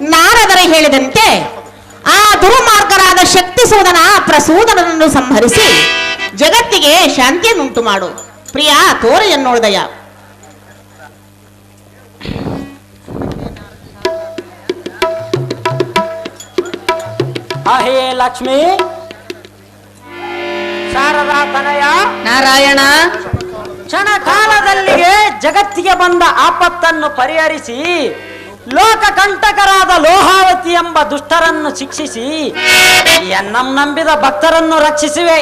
ನಾರದರು ಹೇಳಿದಂತೆ ಆ ದುರ್ಮಾರ್ಗರಾದ ಶಕ್ತಿ ಸೋದನ ಪ್ರಸೂದನನ್ನು ಸಂಹರಿಸಿ ಜಗತ್ತಿಗೆ ಶಾಂತಿಯನ್ನುಂಟು ಮಾಡು. ಪ್ರಿಯ ತೋರ ಎನ್ನೋದಯ. ಹೇ ಲಕ್ಷ್ಮಿ. ಶಾರದಾ ತನಯ. ನಾರಾಯಣ. ಕ್ಷಣ ಕಾಲದಲ್ಲಿಯೇ ಜಗತ್ತಿಗೆ ಬಂದ ಆಪತ್ತನ್ನು ಪರಿಹರಿಸಿ ಲೋಕ ಕಂಟಕರಾದ ಲೋಹಾವತಿ ಎಂಬ ದುಷ್ಟರನ್ನು ಶಿಕ್ಷಿಸಿ ಎನ್ನಂ ನಂಬಿದ ಭಕ್ತರನ್ನು ರಕ್ಷಿಸಿವೆ.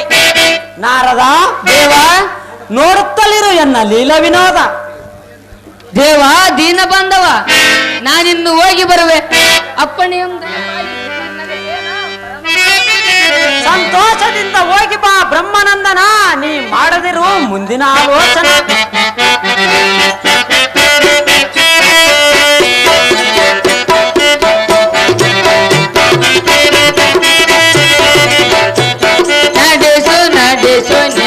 ನಾರದ ದೇವ ನೋಡುತ್ತಲಿರು ಎನ್ನ ಲೀಲ ವಿನೋದ. ದೇವ ದೀನ ಬಾಂಧವ ನಾನಿನ್ನು ಹೋಗಿ ಬರುವೆ. ಅಪ್ಪಣೆಯೊಂದು ಸಂತೋಷದಿಂದ ಹೋಗಿ ಬಾ ಬ್ರಹ್ಮನಂದನ ನೀ ಮಾಡದಿರು ಮುಂದಿನ ಆಲೋಚನೆ. Krishna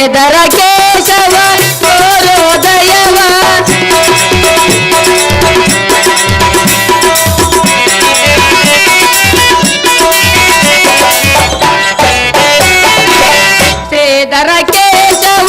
ಕೇದರ ಕೇಶವ ಕೋರೋದಯವ ಕೇದರ ಕೇಶವ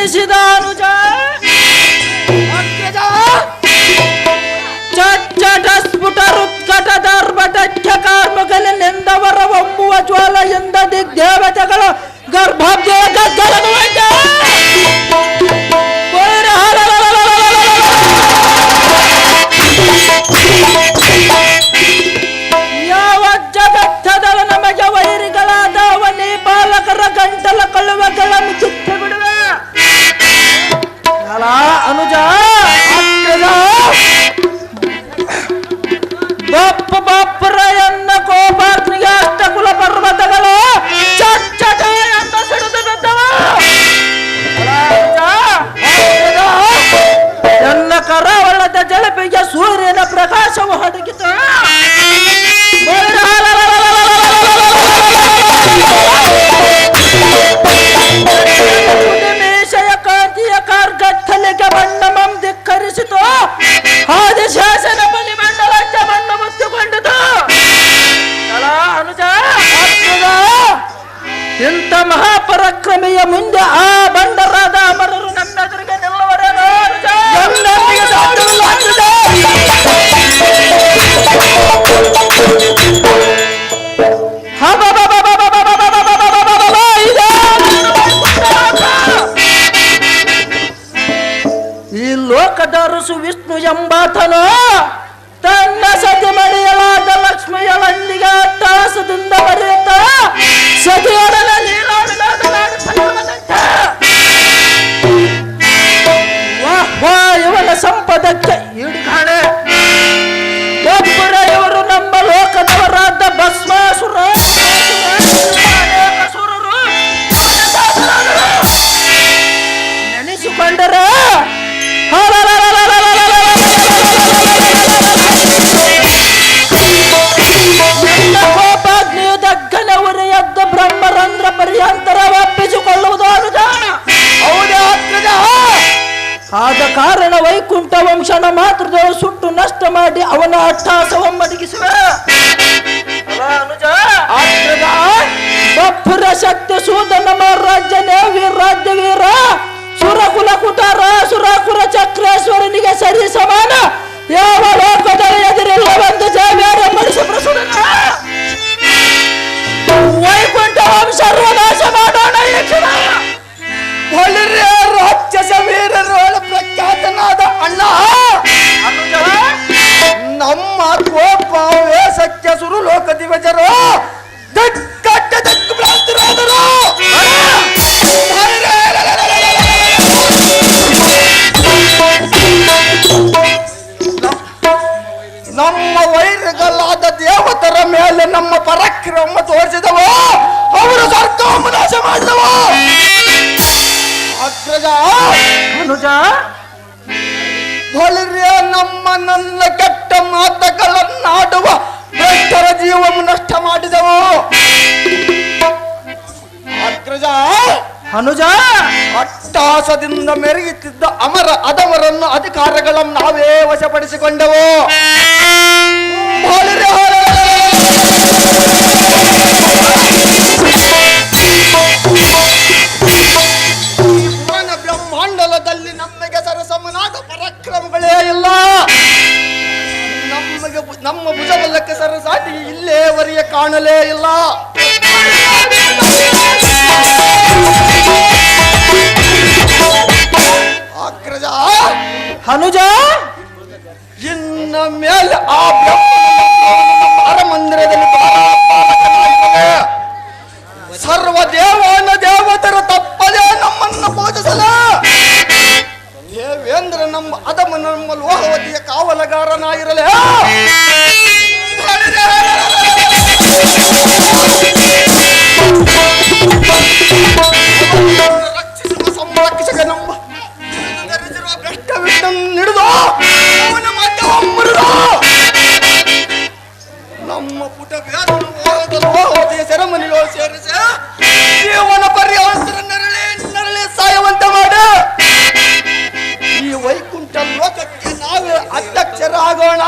निशिदानुज अग्रजा ಚಟ ಸ್ಫುಟ ಹೃತ್ಕಟ ದರ್ಭಟಚ್ಛ ಕಾರ್ಮಗಳ ನೆಂದವರ ಒಮ್ಮುವ ಜ್ವಾಲೆಯಿಂದ ದಿಗ್ದೇವತೆಗಳು ಗರ್ಭ ಕಡರಸು ವಿಷ್ಣು ಎಂಬಾತನು. ತನ್ನ ಸತಿ ಮಡಿಯಲಾದ ಮರೆಯಲಾದ ಲಕ್ಷ್ಮಿಯಳಲ್ಲಿಗೆ ಅಟ್ಟಹಾಸದಿಂದ ಬರೆಯುತ್ತ ಸತಿಯೊಡನೆ ನೀರಾಡಿದ ಇವನ ಸಂಪದಕ್ಕೆ ವೈಕುಂಠ ವಂಶನ ಮಾತ್ರ ಸುಟ್ಟು ನಷ್ಟ ಮಾಡಿ ಅವನ ಅಟ್ಟಾಸವ ಮಡಗಿಸುವ ಬಪ್ಪುರ ಶಕ್ತಿ ಸೂದನ ಮಹಾರಾಜನೇ ವೀರಾಜ್ಯ ವೀರ ಸುರಕುಲ ಕುಟಾರ ಸುರಕುರ ಚಕ್ರೇಶ್ವರನಿಗೆ ಸರಿ ನಮ್ಮ ಪರಾಕ್ರಮ ತೋರಿಸಿದವ, ಅವರು ಸ್ವರ್ಗವನ್ನು ನಾಶ ಮಾಡಿದವ? ಅಗ್ರಜ, ಅನುಜ ಹೊಳಿರಿಯ ನಮ್ಮ ನನ್ನ ಕೆಟ್ಟ ಮಾತುಗಳನ್ನಾಡುವ ಭ್ರಷ್ಟರ ಜೀವವನ್ನು ನಷ್ಟ ಮಾಡಿದವು? ಅಗ್ರಜ, ಅನುಜ, ಅಟ್ಟಾಸದಿಂದ ಮೆರೆಯುತ್ತಿದ್ದ ಅಮರ ಅದಮರನ್ನು ಅಧಿಕಾರಗಳನ್ನು ನಾವೇ ವಶಪಡಿಸಿಕೊಂಡೆವು? ನಮ್ಮ ಭುಜಬಲಕ್ಕೆ ಸರಸಾಟಿ ವರಿಯ ಕಾಣಲೇ ಇಲ್ಲ. ಅಗ್ರಜ ಹನುಜ! ಇನ್ನ ಮೇಲೆ ಆ ಅರಮಂದಿರದಲ್ಲಿ ತಮ್ಮ ಪುಟ ವ್ಯಾಧಿ ಸೆರೆಮನಿಯೋ ಸೇರಿಸ ಜೀವನ ಪರ್ಯಾವಸರ ನರಳೆ ನರಳೆ ಸಾಯವಂತ ಮಾಡ. ಈ ವೈಕುಂಠ ಲೋಕಕ್ಕೆ ನಾವೇ ಅಧ್ಯಕ್ಷರಾಗೋಣ.